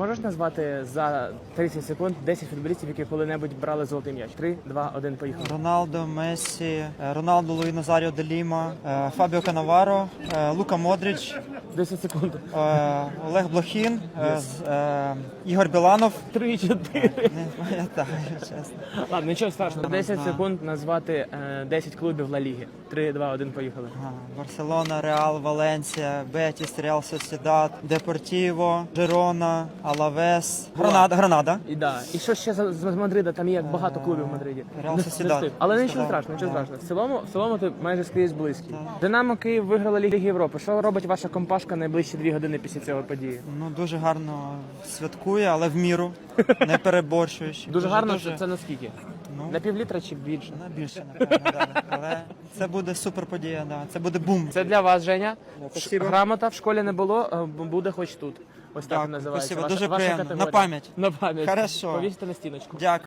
Можеш назвати за 30 секунд 10 футболістів, які коли-небудь брали золотий м'яч? 3, 2, 1, поїхали. Роналдо, Мессі, е, Роналдо Луї Назаріо де Ліма, е, Фабіо Канаваро, е, Лука Модрич, 10 секунд. е, Олег Блохін, е, з- е, Ігор Біланов. 3, 4. Не пам'ятаю, чесно. Ладно, нічого страшного. 10 секунд назвати е, 10 клубів Ла Ліги. 3, 2, 1, поїхали. Ага, Барселона, Реал, Валенсія, Бетіс, Реал Сосідад, Депортіво, Жерона, Алавес, Гранада, Гранада. І да. І що ще за- з Мадрида? Там є багато клубів в Мадриді. Реал Не- Сосідад. не встиг. Але нічого Сказав. страшного, нічого Да. страшного. В цілому, в цілому ти майже скрізь близький. Динамо Київ виграла Лігу Європи. Що робить ваша компашка найближчі дві години після цього події? Ну дуже гарно святкує, але в міру, не переборщуючи. Дуже гарно, дуже, що це наскільки? Ну, На півлітра чи більше? на більше, напевно, да. але це буде супер подія, да. це буде бум. Це для вас, Женя. спасибо. Грамота в школі не було, а буде хоч тут. Ось так Так, називається. спасибо, ваша, дуже ваша приємно. категорія. На пам'ять. На пам'ять. Хорошо. Повісьте на стіночку. Дякую.